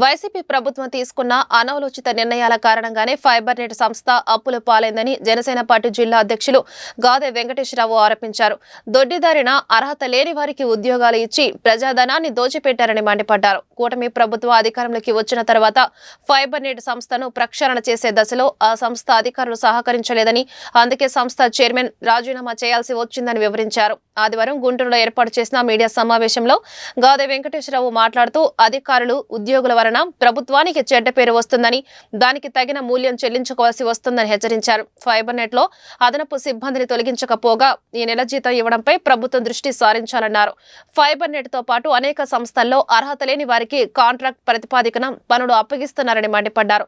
YCP ప్రభుత్వం తీసుకున్న అనాలోచిత నిర్ణయాల కారణంగానే ఫైబర్ నెట్ సంస్థ అప్పుల పాలైందని జనసేన పార్టీ జిల్లా అధ్యక్షులు గాదె వెంకటేశ్వరరావు ఆరోపించారు. దొడ్డిదారిన అర్హత లేని వారికి ఉద్యోగాలు ఇచ్చి ప్రజాధనాన్ని దోచిపెట్టారని మండిపడ్డారు. కూటమి ప్రభుత్వం అధికారంలోకి వచ్చిన తర్వాత ఫైబర్ నెట్ సంస్థను ప్రక్షాళన చేసే దశలో ఆ సంస్థ అధికారులు సహకరించలేదని అందుకే సంస్థ చైర్మన్ రాజీనామా చేయాల్సి వచ్చిందని వివరించారు. ఆదివారం గుంటూరులో ఏర్పాటు చేసిన మీడియా సమావేశంలో గాదె వెంకటేశ్వరరావు మాట్లాడుతూ అధికారులు ఉద్యోగుల వలన ప్రభుత్వానికి చెడ్డ పేరు వస్తుందని దానికి తగిన మూల్యం చెల్లించుకోవాల్సి వస్తుందని హెచ్చరించారు. ఫైబర్ నెట్లో అదనపు సిబ్బందిని తొలగించకపోగా ఈ నెల జీతం ఇవ్వడంపై ప్రభుత్వం దృష్టి సారించాలన్నారు. ఫైబర్ నెట్తో పాటు అనేక సంస్థల్లో అర్హత లేని వారికి కాంట్రాక్ట్ ప్రతిపాదికన పనులు అప్పగిస్తున్నారని మండిపడ్డారు.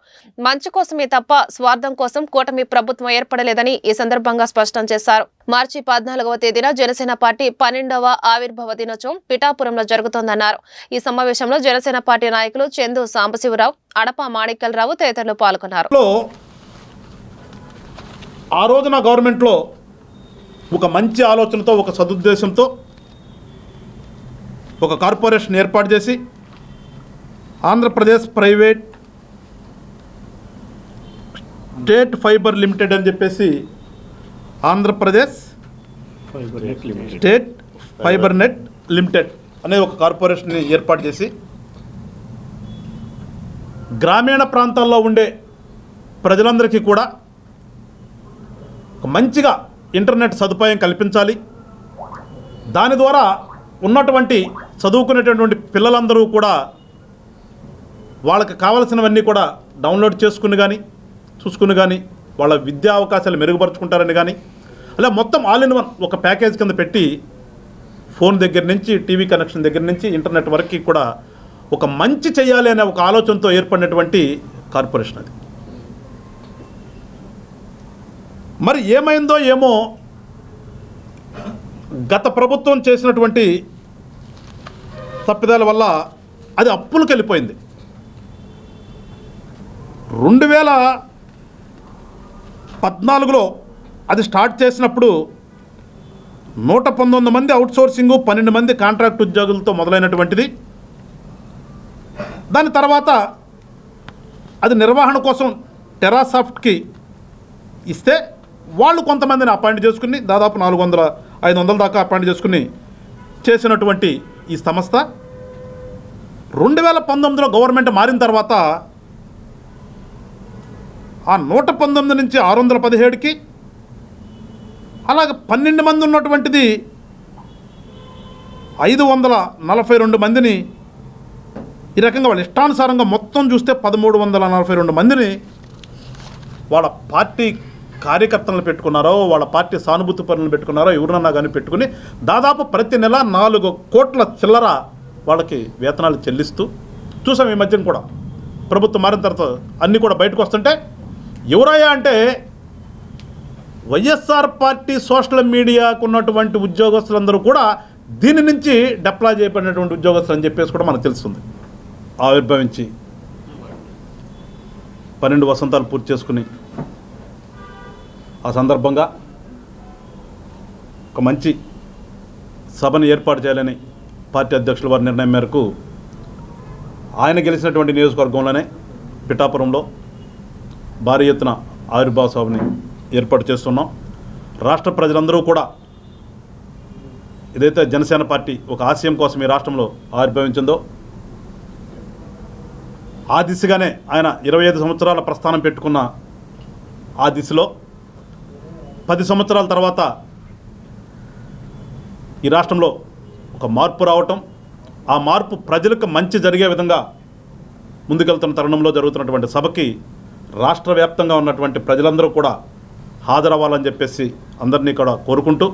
మంచి కోసమే తప్ప స్వార్థం కోసం కూటమి ప్రభుత్వం ఏర్పడలేదని ఈ సందర్భంగా స్పష్టం చేశారు. మార్చి పద్నాలుగవ తేదీన జనసేన పార్టీ పన్నెండవ ఆవిర్భావ దినోత్సవం పిఠాపురంలో జరుగుతోందన్నారు. ఈ సమావేశంలో జనసేన పార్టీ నాయకులు చందు సాంబశివరావు అడప మాణిక్యలరావు తదితరులు పాల్గొన్నారు. ఆ రోజున గవర్నమెంట్లో ఒక మంచి ఆలోచనతో ఒక సదుద్దేశంతో ఒక కార్పొరేషన్ ఏర్పాటు చేసి Andhra Pradesh private state fiber limited అని చెప్పేసి Andhra Pradesh state fiber net limited అనే ఒక కార్పొరేషన్ని ఏర్పాటు చేసి గ్రామీణ ప్రాంతాల్లో ఉండే ప్రజలందరికీ కూడా ఒక మంచిగా ఇంటర్నెట్ సదుపాయం కల్పించాలి. దాని ద్వారా ఉన్నటువంటి చదువుకునేటటువంటి పిల్లలందరూ కూడా వాళ్ళకి కావలసినవన్నీ కూడా డౌన్లోడ్ చేసుకుని కానీ చూసుకుని కానీ వాళ్ళ విద్యా అవకాశాలు మెరుగుపరుచుకుంటారని కానీ అలా మొత్తం ఆల్ ఇన్ వన్ ఒక ప్యాకేజ్ కింద పెట్టి ఫోన్ దగ్గర నుంచి టీవీ కనెక్షన్ దగ్గర నుంచి ఇంటర్నెట్ వరకు కూడా ఒక మంచి చేయాలి అనే ఒక ఆలోచనతో ఏర్పడినటువంటి కార్పొరేషన్ అది. మరి ఏమైందో ఏమో గత ప్రభుత్వం చేసినటువంటి తప్పిదాల వల్ల అది అప్పులకు వెళ్ళిపోయింది. రెండు వేల పద్నాలుగులో అది స్టార్ట్ చేసినప్పుడు నూట పంతొమ్మిది మంది అవుట్సోర్సింగ్ పన్నెండు మంది కాంట్రాక్ట్ ఉద్యోగులతో మొదలైనటువంటిది. దాని తర్వాత అది నిర్వహణ కోసం టెరాసాఫ్ట్కి ఇస్తే వాళ్ళు కొంతమందిని అపాయింట్ చేసుకుని దాదాపు నాలుగు వందల ఐదు వందల దాకా అపాయింట్ చేసుకుని చేసినటువంటి ఈ సంస్థ. రెండు వేల పంతొమ్మిదిలో గవర్నమెంట్ మారిన తర్వాత ఆ నూట పంతొమ్మిది నుంచి ఆరు వందల పదిహేడుకి అలాగే పన్నెండు మంది ఉన్నటువంటిది ఐదు వందల నలభై రెండు మందిని ఈ రకంగా వాళ్ళ ఇష్టానుసారంగా మొత్తం చూస్తే పదమూడు వందల నలభై రెండు మందిని వాళ్ళ పార్టీ కార్యకర్తలను పెట్టుకున్నారో వాళ్ళ పార్టీ సానుభూతి పనులను పెట్టుకున్నారో ఎవరన్నా కానీ పెట్టుకుని దాదాపు ప్రతి నెల నాలుగు కోట్ల చిల్లర వాళ్ళకి వేతనాలు చెల్లిస్తూ చూసాం ఈ మధ్యన కూడా. ప్రభుత్వం మారిన తర్వాత అన్నీ కూడా బయటకు వస్తుంటే ఎవరయ్యా అంటే వైఎస్ఆర్ పార్టీ సోషల్ మీడియాకు ఉన్నటువంటి ఉద్యోగస్తులందరూ కూడా దీని నుంచి డెప్లా చేయబడినటువంటి ఉద్యోగస్తులు అని చెప్పేసి కూడా మనకు తెలుస్తుంది. ఆవిర్భవించి పన్నెండు వసంతాలు పూర్తి చేసుకుని ఆ సందర్భంగా ఒక మంచి సభను ఏర్పాటు చేయాలని పార్టీ అధ్యక్షుల వారి నిర్ణయం మేరకు ఆయన గెలిచినటువంటి నియోజకవర్గంలోనే పిఠాపురంలో భారీ ఎత్తున ఆవిర్భావ సభని ఏర్పాటు చేస్తున్నాం. రాష్ట్ర ప్రజలందరూ కూడా ఏదైతే జనసేన పార్టీ ఒక ఆశయం కోసం ఈ రాష్ట్రంలో ఆవిర్భవించిందో ఆ దిశగానే ఆయన ఇరవై ఐదు సంవత్సరాల ప్రస్థానం పెట్టుకున్న ఆ దిశలో పది సంవత్సరాల తర్వాత ఈ రాష్ట్రంలో ఒక మార్పు రావటం ఆ మార్పు ప్రజలకు మంచి జరిగే విధంగా ముందుకెళ్తున్న తరుణంలో జరుగుతున్నటువంటి సభకి రాష్ట్ర వ్యాప్తంగా ఉన్నటువంటి ప్రజలందరూ కూడా హాజరవ్వాలని చెప్పేసి అందరినీ కూడా కోరుకుంటూ